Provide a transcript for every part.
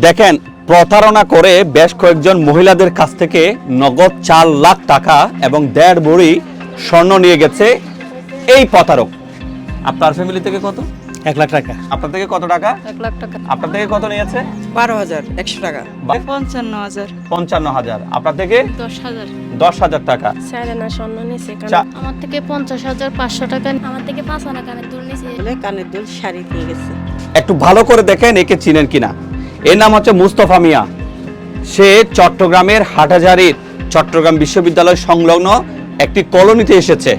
দেখেন প্রতারণা করে বেশ কয়েকজন মহিলাদের কাছ থেকে নগদ চার লাখ টাকা এবং দেড় বড়ি স্বর্ণ নিয়ে গেছে এই প্রতারক। আপনার ফ্যামিলি থেকে কত? এক লাখ টাকা। আপনার থেকে কত টাকা? এক লাখ টাকা। আপনার থেকে কত নিয়েছে? বারো হাজার একশো টাকা। পঞ্চান্ন হাজার। পঞ্চান্ন হাজার। আপনার থেকে? দশ হাজার। দশ হাজার টাকা। স্যারেনা স্বর্ণ নিছে চা- আমার থেকে পঞ্চাশ হাজার পাঁচশো টাকা আমার থেকে পাঁচ আনা কানের দুল নিছে। বলে কানের দুল শাড়ি দিয়ে গেছে। একটু ভালো করে দেখেন একে চিনেন কিনা। এর নাম হচ্ছে মুস্তফা মিয়া। সে চট্টগ্রামের হাটহাজারির চট্টগ্রাম বিশ্ববিদ্যালয় সংলগ্ন একটি কলোনিতে এসেছে।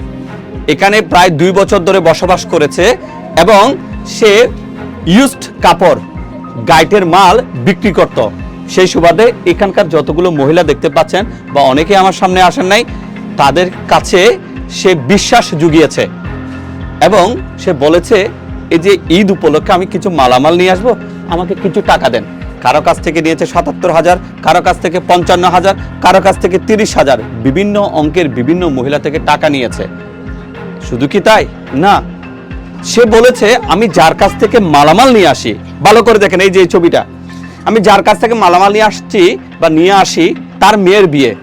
এখানে প্রায় দুই বছর ধরে বসবাস করেছে এবং সে ইউজড কাপড়, গাইটের মাল বিক্রি করত। সেই সুবাদে এখানকার যতগুলো মহিলা দেখতে পাচ্ছেন বা অনেকে আমার সামনে আসেন নাই, তাদের কাছে সে বিশ্বাস জুগিয়েছে এবং সে বলেছে, এই যে ঈদ উপলক্ষে আমি কিছু মালামাল নিয়ে আসব? আমাকে কিছু টাকা দেন। কারও কাছ থেকে নিয়েছে সাতাত্তর হাজার, কারও কাছ থেকে পঞ্চান্ন হাজার, কারও কাছ থেকে তিরিশ হাজার। বিভিন্ন অঙ্কের বিভিন্ন মহিলা থেকে টাকা নিয়েছে। শুধু কি তাই? না। সে বলেছে, আমি যার কাছ থেকে মালামাল নিয়ে আসি। ভালো করে দেখেন এই যে এই ছবিটা। আমি যার কাছ থেকে মালামাল নিয়ে আসছি বা নিয়ে আসি, তার মেয়ের বিয়ে।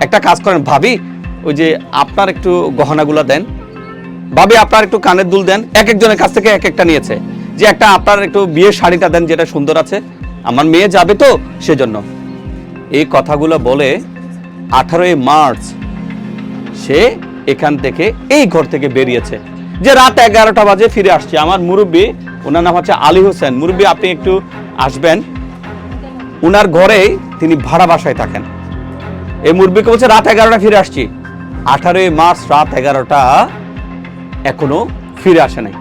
একটা কাজ করেন, ভাবি, ওই যে আপনার একটু গহনাগুলো দেন। ভাবি, আপনার একটু কানের দুল দেন। এক একজনের কাছ থেকে এক একটা নিয়েছে। যে একটা আপনার একটু বিয়ের শাড়িটা দেন যেটা সুন্দর আছে। আমার মেয়ে যাবে তো সেজন্য। এই কথাগুলো বলে আঠারোই মার্চ সে এখান থেকে এই ঘর থেকে বেরিয়েছে। যে রাত এগারোটা বাজে ফিরে আসছে। আমার মুরব্বী, ওনার নাম হচ্ছে আলী হোসেন। মুরব্বী, আপনি একটু আসবেন। উনার ঘরেই তিনি ভাড়া বাসায় থাকেন। এই মুরব্বীকে বলছে, রাত এগারোটা ফিরে আসছি। আঠারোই মার্চ রাত এগারোটা এখনও ফিরে আসে নাই।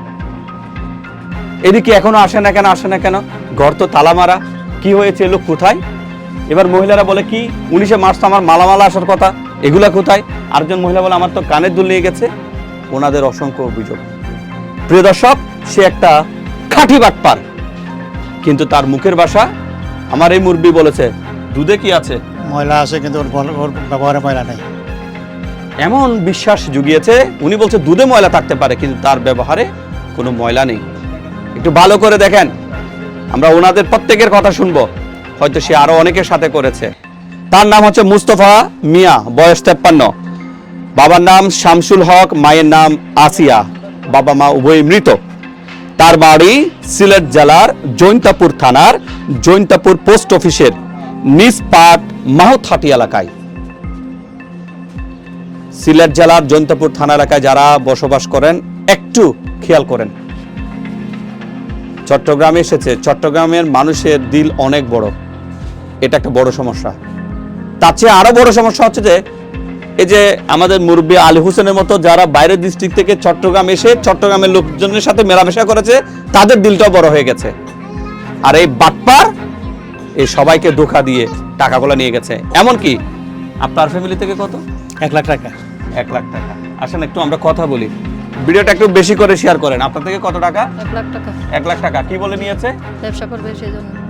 এদিকে এখনও আসে না কেন আসে না কেন? ঘর তো তালা মারা কি হয়েছে লোক কোথায়? এবার মহিলারা বলে কি? উনিশে মার্চ তো আমার মালামালা আসার কথা। এগুলা কোথায়? আরেকজন মহিলা বলে আমার তো কানের দুল নিয়ে গেছে। ওনাদের অসংখ্য অভিযোগ। প্রিয় দর্শক সে একটা খাঁটি বাটপার। কিন্তু তার মুখের ভাষা আমার এই মুরব্বী বলেছে দুধে কি আছে? ময়লা আছে কিন্তু ওর ব্যবহারে ময়লা নেই। এমন বিশ্বাস জুগিয়েছে উনি বলছে দুধে ময়লা থাকতে পারে কিন্তু তার ব্যবহারে কোনো ময়লা নেই। একটু ভালো করে দেখেন। আমরা ওনাদের প্রত্যেকের কথা শুনব। হয়তো সে আরও অনেকের সাথে করেছে। তার নাম হচ্ছে মুস্তফা মিয়া, বয়স তেপ্পান্ন। বাবার নাম শামসুল হক, মায়ের নাম আসিয়া। বাবা মা উভয়ই মৃত। তার বাড়ি সিলেট জেলার জৈন্তাপুর থানার জৈন্তাপুর পোস্ট অফিসের নিজ পাট মাহুতহাটি এলাকায়। সিলেট জেলার জৈন্তপুর থানা এলাকায় যারা বসবাস করেন, একটু খেয়াল করেন। চট্টগ্রামে এসেছে। চট্টগ্রামের মানুষের দিল অনেক বড়। এটা একটা বড় সমস্যা। তার চেয়ে আরও বড় সমস্যা হচ্ছে যে এই যে আমাদের মুরব্বী আলী হোসেনের মতো যারা বাইরের ডিস্ট্রিক্ট থেকে চট্টগ্রাম এসে চট্টগ্রামের লোকজনের সাথে মেলামেশা করেছে তাদের দিলটাও বড় হয়ে গেছে। আর এই বাটপার এই সবাইকে ধোকা দিয়ে টাকাগুলো নিয়ে গেছে। এমন কি আপনার ফ্যামিলি থেকে কত? এক লাখ টাকা। এক লাখ টাকা। আসেন একটু আমরা কথা বলি। ভিডিওটা একটু বেশি করে শেয়ার করেন। আপনার থেকে কত টাকা? এক লাখ টাকা। এক লাখ টাকা। কি বলে নিয়েছে? ব্যবসা করবে সেই জন্য।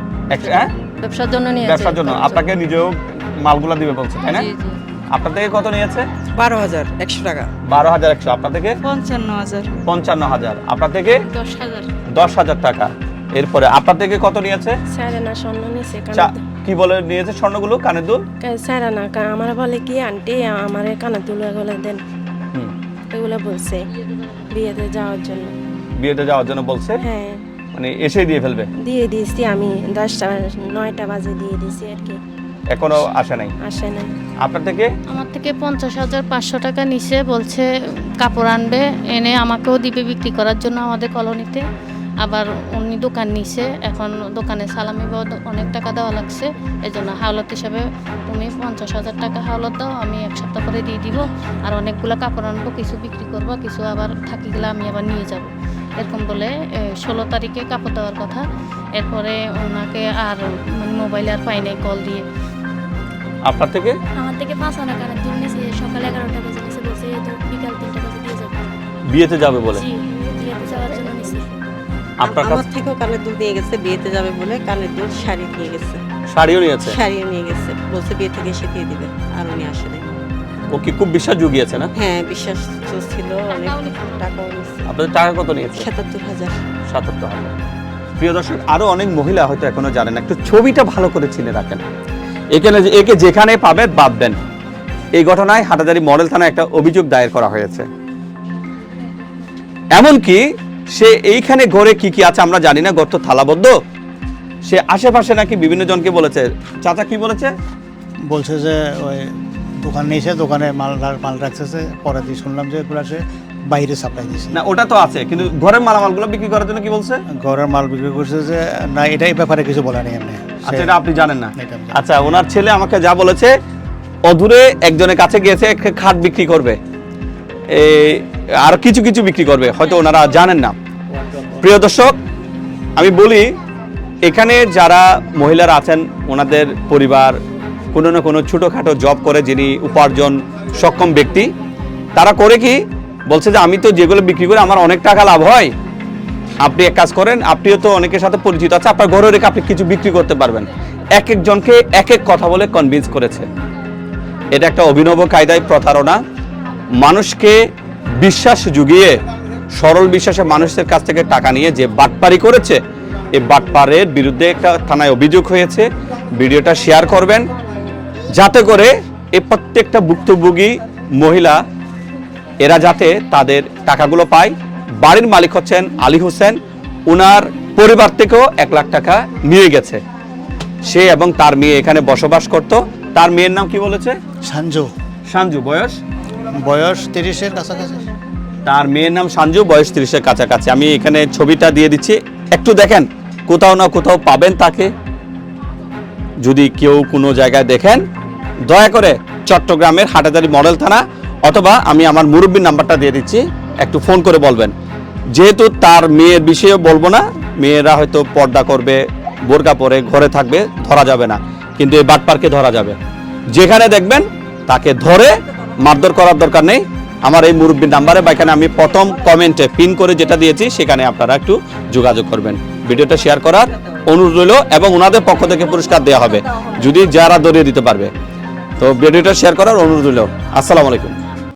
হ্যাঁ? ব্যবসার জন্য নিয়ে ব্যবসার জন্য। আপনাকে নিজেও মালগুলা দিবে বলছে তাই না? জি জি। আপনার থেকে কত নিয়েছে? বারো হাজার একশো টাকা। বারো হাজার একশো। আপনার থেকে? পঞ্চান্ন হাজার। পঞ্চান্ন হাজার। আপনার থেকে? দশ হাজার। দশ হাজার টাকা। এরপরে আপনার থেকে কত নিয়েছে? স্যারেনা স্বর্ণ নিছে চা- কি বলে নিয়েছে স্বর্ণগুলো? কানের দুল? স্যারেনা আমার বলে কি আন্টি আমার কানের দুল এগুলো দেন। এগুলো বলছে বিয়েতে যাওয়ার জন্য। বিয়েতে যাওয়ার জন্য বলছে? হ্যাঁ। মানে এসেই দিয়ে ফেলবে? দিয়ে দিয়েছি আমি দশটা নয়টা বাজে দিয়ে দিয়েছি আর কি। এখনও আসে নাই? আসে নাই। আপনার থেকে? আমার থেকে পঞ্চাশ হাজার পাঁচশো টাকা নিচে বলছে কাপড় আনবে এনে আমাকেও দিবে বিক্রি করার জন্য আমাদের কলোনিতে। আবার উনি দোকান নিছে এখন দোকানে সালামি বা অনেক টাকা দেওয়া লাগছে এই জন্য হাওলত হিসাবে তুমি পঞ্চাশ হাজার টাকা হাওলত দাও আমি এক সপ্তাহ পরে দিয়ে দিব আর অনেকগুলো কাপড় আনব কিছু বিক্রি করব কিছু আবার থাকি গেলে আমি আবার নিয়ে যাব। এরকম বলে ষোলো তারিখে কাপড় দেওয়ার কথা এরপরে ওনাকে আর মোবাইলে আর পাই নাই কল দিয়ে। আপনার থেকে? আমার থেকে পাঁচ আনা দুল সকাল এগারোটা বাজে নিয়েছে বলছে বিকাল তিনটা বাজে দিয়ে যাবে। বিয়েতে যাবে বলে? আপনার কাছে থেকেও কানের দুল নিয়ে গেছে বিয়েতে যাবে বলে কানের দুল শাড়ি নিয়ে গেছে। শাড়িও নিয়েছে? শাড়িও নিয়ে গেছে। বলছে বিয়ে থেকে এসে দিয়ে দিবে আর উনি আসে ও কি খুব বিশ্বাস জুগিয়েছে না? হ্যাঁ বিশ্বাস তো ছিল অনেক নিচ্ছে আপনাদের টাকা কত নিয়েছে? সাতাত্তর হাজার। সাতাত্তর হাজার। প্রিয় দর্শক আরও অনেক মহিলা হয়তো এখনও জানেন না একটু ছবিটা ভালো করে চিনে রাখেন। এখানে একে যেখানে পাবেন ভাববেন এই ঘটনায় হাটাজারি মডেল থানায় একটা অভিযোগ দায়ের করা হয়েছে। এমনকি সে এইখানে ঘরে কি কি আছে আমরা জানি না গর্ত থালাবদ্ধ। সে আশেপাশে নাকি বিভিন্ন জনকে বলেছে। চাচা কি বলেছে? বলছে যে ওই দোকান নিয়েছে দোকানে মাল মাল রাখতেছে। পরে দিয়ে শুনলাম যে এগুলো সে বাইরে সাপ্লাই দিছে। না ওটা তো আছে কিন্তু ঘরের মালামালগুলো বিক্রি করার জন্য কি বলছে? ঘরের মাল বিক্রি করছে যে না এটা এই ব্যাপারে কিছু বলে নেই এমনি। আচ্ছা এটা আপনি জানেন না। আচ্ছা ওনার ছেলে আমাকে যা বলেছে অদূরে একজনের কাছে গিয়েছে একটা খাট বিক্রি করবে। এই আর কিছু কিছু বিক্রি করবে, হয়তো ওনারা জানেন না। প্রিয় দর্শক, আমি বলি, এখানে যারা মহিলারা আছেন, ওনাদের পরিবার, কোনো না কোনো ছোটোখাটো জব করে যিনি উপার্জন সক্ষম ব্যক্তি, তারা করে কি? বলছে যে আমি তো যেগুলো বিক্রি করে, আমার অনেক টাকা লাভ হয়। আপনি এক কাজ করেন, আপনিও তো অনেকের সাথে পরিচিত আছে, আপনার ঘরে রেখে আপনি কিছু বিক্রি করতে পারবেন। এক একজনকে এক এক কথা বলে কনভিন্স করেছে। এটা একটা অভিনব কায়দায় প্রতারণা। মানুষকে বিশ্বাস জুগিয়ে সরল বিশ্বাসে মানুষের কাছ থেকে টাকা নিয়ে যে বাটপারি করেছে এই বাটপারের বিরুদ্ধে একটা থানায় অভিযোগ হয়েছে। ভিডিওটা শেয়ার করবেন। যাতে করে এই প্রত্যেকটা ভুক্তভোগী মহিলা এরা যাতে তাদের টাকাগুলো পায়। বাড়ির মালিক হচ্ছেন আলী হোসেন। ওনার পরিবার থেকেও এক লাখ টাকা নিয়ে গেছে। সে এবং তার মেয়ে এখানে বসবাস করত। তার মেয়ের নাম কি বলেছে? সাঞ্জু। সাঞ্জু বয়স? বয়স তিরিশের কাছাকাছি। তার মেয়ের নাম সাঞ্জু বয়স তিরিশের কাছাকাছি। আমি এখানে ছবিটা দিয়ে দিচ্ছি। একটু দেখেন, কোথাও না কোথাও পাবেন তাকে। যদি কেউ কোনো জায়গায় দেখেন, দয়া করে চট্টগ্রামের হাটাজারি মডেল থানা অথবা আমি আমার মুরব্বীর নাম্বারটা দিয়ে দিচ্ছি, একটু ফোন করে বলবেন। যেহেতু তার মেয়ের বিষয়েও বলব না, মেয়েরা হয়তো পর্দা করবে, বোরকা পরে ঘরে থাকবে, ধরা যাবে না। কিন্তু এই বাট পার্কে ধরা যাবে। যেখানে দেখবেন, তাকে ধরে মারধর করার দরকার নেই। আমার এই মুরব্বীর নাম্বারে বা এখানে আমি প্রথম কমেন্টে পিন করে যেটা দিয়েছি, সেখানে আপনারা একটু যোগাযোগ করবেন। ভিডিওটা শেয়ার করার অনুরোধ রইল এবং ওনাদের পক্ষ থেকে পুরস্কার দেওয়া হবে। যদি যারা দরিয়ে দিতে পারবে। তো ভিডিওটা শেয়ার করার অনুরোধ রইল। আসসালামু আলাইকুম।